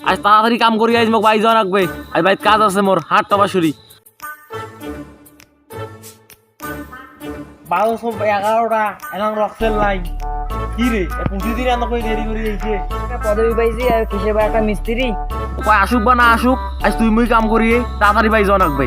আজ তাড়াতাড়ি কাম করি আজ মোক বাই যাওয়া রাখবে আজ বাইত কাজ আছে মোর হাট টবাসুরি বারোশো এগারোটা এনাম রক্সেল নাই। কি রে প্রতিদিন এত করে দেরি করে দিয়েছে পদবি পাইছি আর কিসে বা একটা মিস্ত্রি? কয় আসুক বা না আসুক আজ তুই মুই কাম করি তাড়াতাড়ি বাই যাওয়া রাখবে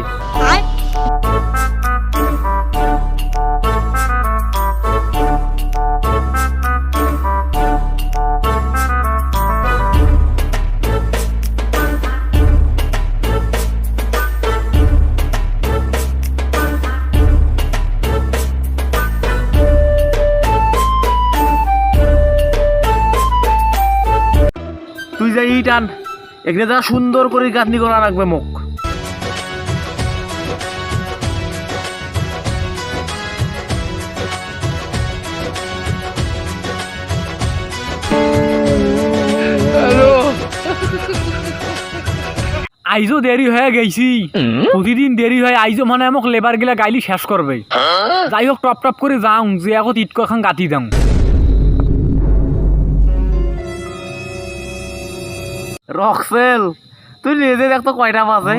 যাই ই টান এখানে তারা সুন্দর করে গাঁথনি করা রাখবে মুখ। আইজো দেরি হয়ে গেছি। প্রতিদিন দেরি হয় আইজো মানে আমাকে লেবার গিলা গাইলি শেষ করবে। যাই হোক টপ টপ করে যাও যে এখন ইটকো খান গাতি দাও। রক্সেল তুই নিজে দেখতো কয়টা বাজে।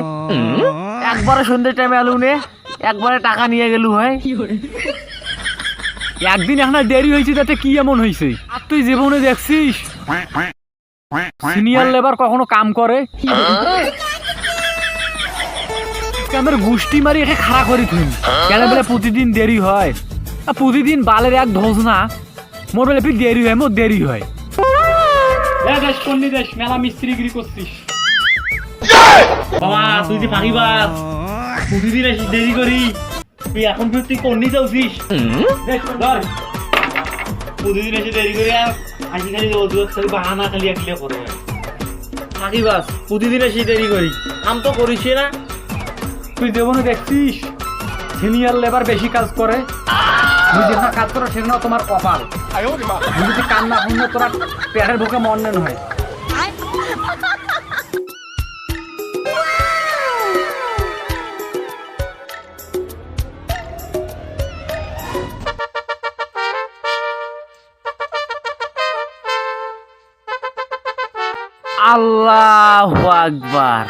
একবারে সন্ধ্যের টাইমে আলু নে একবারে টাকা নিয়ে গেলু হয়? একদিন এখন দেরি হয়েছে তাতে কি এমন হয়েছে? আর তুই জীবনে দেখছিস সিনিয়র লেবার কখনো কাম করে? আমার গুষ্টি মারি একে খাড়া করি তুই কেন বলে প্রতিদিন দেরি হয়। আর প্রতিদিন বালের এক ধোজ না মোর বলে দেরি হয় মোর দেরি হয়। দেশ কন্যা দেশ মেলা মিস্ত্রিগিরি করছিস। বাবা তুই যে প্রতিদিন এসে দেরি করি তুই এখন ফির তুই কন্যা যাচ্ছিস দেখ, ধর। প্রতিদিন এসে দেরি করি আর আজকে খালি অজুহাত খালি বাহানা খালি একলে করে। ফাঁকিবাজ প্রতিদিন এসে দেরি করি কাম তো করিস না। তুই দেখছিস? সিনিয়র লেবার বেশি কাজ করে। যেখানে কাজ করো সেখানে তোমার কপাল। তুই যদি কাম না শুনলে তোরা পেটের বুকে মনে হয়। আল্লাহ আকবার।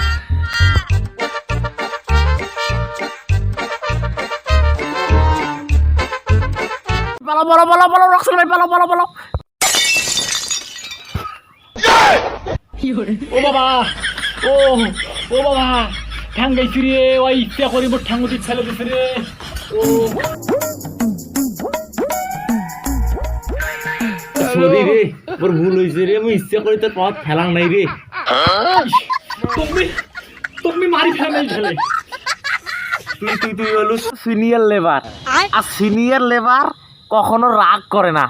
পালো পালো পালো পালো রক্সল ভাই পালো পালো পালো ও বাবা ও ও বাবা ঠ্যাং গাইছি রে ওই ইচ্ছা করি ফেলে দিছে রে। ও। সরি রে মোর ভুল হয়েছে রে আমি ইচ্ছা করি তোর পথ ফেলাং নাই রে। তুমি তুমি মারি ফেলে ফেলে তুই তুই তুই হলো সিনিয়র লেবার আর সিনিয়র লেবার কখনো রাগ করে না।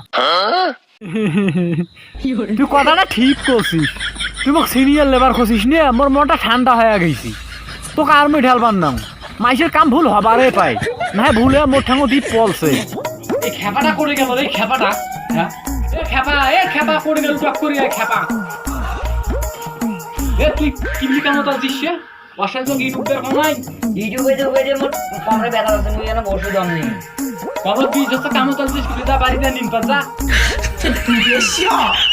তুই কথাটা ঠিক করছিস। তুই মোক সিনিয়র লেবার খসিস নে মোর মনটা ঠান্ডা হয়ে গেছি তোকে আর মই ঢালবার নাম মাইসের কাম ভুল হবারে পাই। না ভুলে মোর ঠাঙ্গো দ্বীপ পলছে। এই খেপাটা করে গেল এই খেপাটা। হ্যাঁ এ খেপা এ খেপা করে গেল টক করে খেপা। এ তুই কিবলি তো ইউটিউবের কামাই ইউটিউবে তো যে মোট কমরে ব্যথা ওষুধ দিস যত কাম চলছিস বাড়িতে নিন পাজা